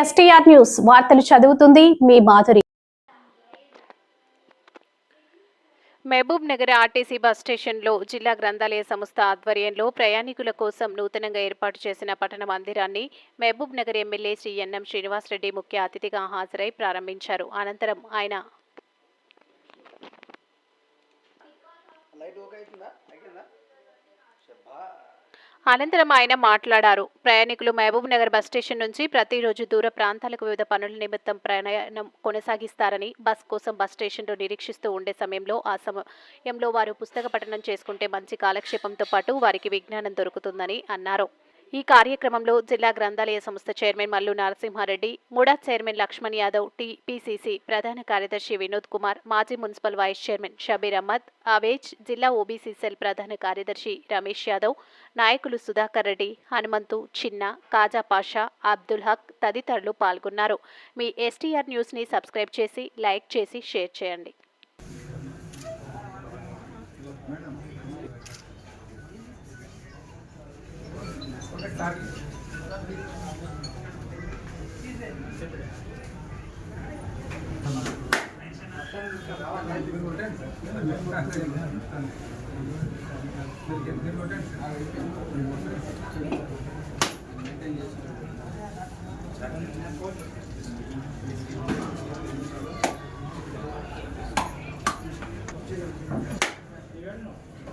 STR news. వార్తలు చదువుతుంది మీ మాధురి. మహబూబ్ నగర్ ఆర్టీసీ బస్ స్టేషన్లో జిల్లా గ్రంథాలయ సంస్థ ఆధ్వర్యంలో ప్రయాణికుల కోసం నూతనంగా ఏర్పాటు చేసిన పట్టణ మందిరాన్ని మహబూబ్ నగర్ ఎమ్మెల్యే శ్రీ ఎన్ఎం శ్రీనివాసరెడ్డి ముఖ్య అతిథిగా హాజరై ప్రారంభించారు. అనంతరం ఆయన లైట్ అనంతరం ఆయన మాట్లాడారు. ప్రయాణికులు మహబూబ్ నగర్ బస్ స్టేషన్ నుంచి ప్రతిరోజు దూర ప్రాంతాలకు వివిధ పనుల నిమిత్తం ప్రయాణం కొనసాగిస్తారని బస్ కోసం బస్ స్టేషన్లో నిరీక్షిస్తూ ఉండే సమయంలో ఆ సమయంలో వారు పుస్తక పఠనం చేసుకుంటే మంచి కాలక్షేపంతో పాటు వారికి విజ్ఞానం దొరుకుతుందని అన్నారు. ఈ కార్యక్రమంలో జిల్లా గ్రంథాలయ సంస్థ chairman Mallu Narasimha Reddy MUDA chairman Laxman Yadav TPCC ప్రధాన కార్యదర్శి వినోద్ కుమార్ మాజీ municipal vice chairman Shabbir Ahmed Awez జిల్లా ఓబీసీ సెల్ ప్రధాన కార్యదర్శి రమేష్ యాదవ్ నాయకులు సుధాకర్ రెడ్డి హనుమంతు చిన్న కాజా పాషా అబ్దుల్ హక్ తదితరులు పాల్గొన్నారు. మీ ఎస్టీఆర్ న్యూస్ని సబ్స్క్రైబ్ చేసి లైక్ చేసి షేర్ చేయండి.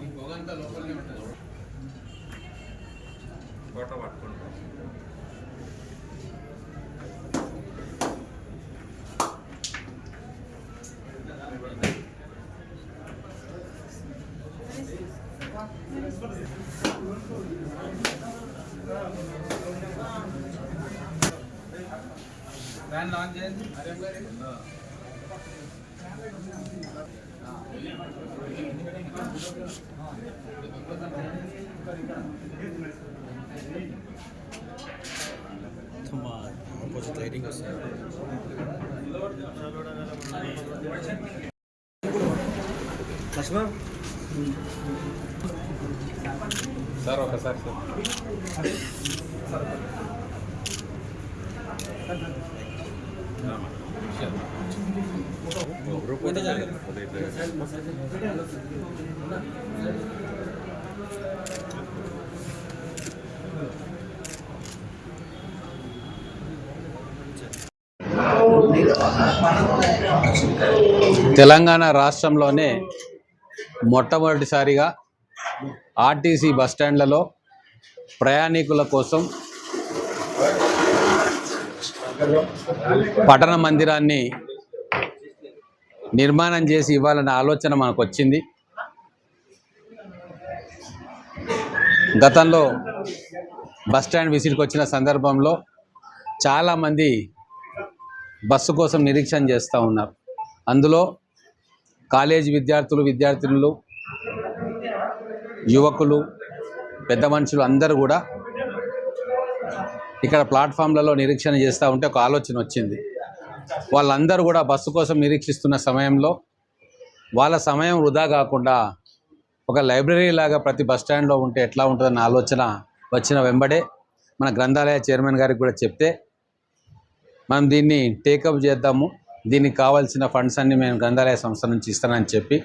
ఈ పొగంతా లోపలనే ఉంటుంది. ఫోటో పట్టుకుంటాం. ఫ్యాన్ లాంచ్ చేయండి. ఆపోజిట్ లైటింగ్ వస్తుంది లక్ష్మణ్ సార్ ఒకసారి సార్ తెలంగాణ రాష్ట్రంలోనే మొట్టమొదటిసారిగా ఆర్టీసీ బస్టాండ్లలో ప్రయాణికుల కోసం పట్టణ మందిరాన్ని నిర్మాణం చేసి ఇవ్వాలనే ఆలోచన మనకు వచ్చింది గతంలో బస్టాండ్ విసిట్కి వచ్చిన సందర్భంలో చాలామంది బస్సు కోసం నిరీక్షణ చేస్తూ ఉన్నారు. అందులో కాలేజీ విద్యార్థులు విద్యార్థినులు యువకులు పెద్ద మనుషులు అందరూ కూడా ఇక్కడ ప్లాట్ఫామ్లలో నిరీక్షణ చేస్తూ ఉంటే ఒక ఆలోచన వచ్చింది. వాళ్ళందరూ కూడా బస్సు కోసం నిరీక్షిస్తున్న సమయంలో వాళ్ళ సమయం వృధా కాకుండా ఒక లైబ్రరీ లాగా ప్రతి బస్ స్టాండ్లో ఉంటే ఎట్లా ఉంటుందన్న ఆలోచన వచ్చిన వెంబడే మన గ్రంథాలయ చైర్మన్ గారికి కూడా చెప్తే మనం దీన్ని టేకప్ చేద్దాము. దీనికి కావాల్సిన ఫండ్స్ అన్ని మేము గ్రంథాలయ సంస్థ నుంచి ఇస్తానని చెప్పి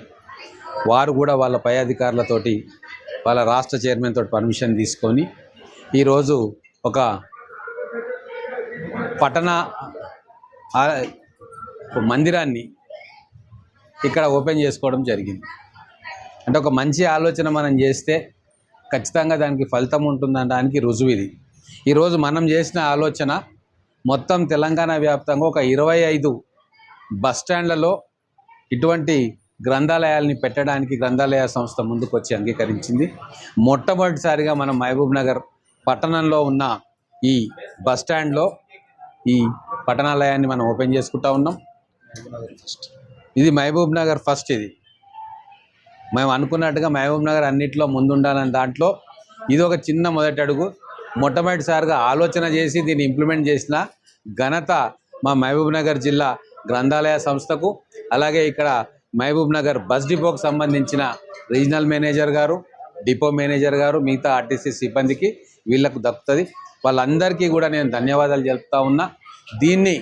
వారు కూడా వాళ్ళ పై అధికారులతోటి వాళ్ళ రాష్ట్ర చైర్మన్ తోటి పర్మిషన్ తీసుకొని ఈరోజు ఒక పట్టణ మందిరాన్ని ఇక్కడ ఓపెన్ చేసుకోవడం జరిగింది. అంటే ఒక మంచి ఆలోచన మనం చేస్తే ఖచ్చితంగా దానికి ఫలితం ఉంటుందనడానికి రుజువు ఇది. ఈరోజు మనం చేసిన ఆలోచన మొత్తం తెలంగాణ వ్యాప్తంగా ఒక ఇరవై ఐదు బస్ స్టాండ్లలో ఇటువంటి గ్రంథాలయాల్ని పెట్టడానికి గ్రంథాలయ సంస్థ ముందుకు వచ్చి అంగీకరించింది. మొట్టమొదటిసారిగా మనం మహబూబ్ నగర్ పట్టణంలో ఉన్న ఈ బస్టాండ్లో ఈ పట్టణాలయాన్ని మనం ఓపెన్ చేసుకుంటా ఉన్నాం. ఇది మహబూబ్ నగర్ ఫస్ట్ ఇది. మేము అనుకున్నట్టుగా మహబూబ్ నగర్ అన్నింటిలో ముందుండాలని దాంట్లో ఇది ఒక చిన్న మొదటి అడుగు. మొట్టమొదటిసారిగా ఆలోచన చేసి దీన్ని ఇంప్లిమెంట్ చేసిన ఘనత మా మహబూబ్ నగర్ జిల్లా గ్రంథాలయ సంస్థకు అలాగే ఇక్కడ మహబూబ్ నగర్ బస్ డిపోకు సంబంధించిన రీజనల్ మేనేజర్ గారు డిపో మేనేజర్ గారు మిగతా ఆర్టీసీ సిబ్బందికి వీళ్ళకు దక్కుతుంది. వాళ్ళందరికీ కూడా నేను ధన్యవాదాలు చెప్తా ఉన్నా. దీన్ని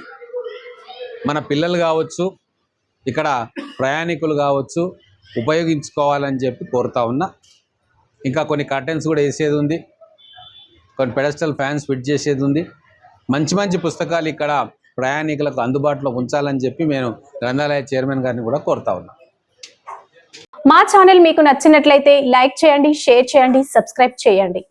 మన పిల్లలు కావచ్చు ఇక్కడ ప్రయాణికులు కావచ్చు ఉపయోగించుకోవాలని చెప్పి కోరుతా ఉన్నా. ఇంకా కొన్ని కర్టెన్స్ కూడా వేసేది ఉంది. కొన్ని పెడస్టల్ ఫ్యాన్స్ ఫిట్ చేసేది ఉంది. మంచి మంచి పుస్తకాలు ఇక్కడ ప్రయాణికులకు అందుబాటులో ఉంచాలని చెప్పి నేను గ్రంథాలయ చైర్మన్ గారిని కూడా కోరుతా ఉన్నా. మా ఛానల్ మీకు నచ్చినట్లయితే లైక్ చేయండి షేర్ చేయండి సబ్స్క్రైబ్ చేయండి.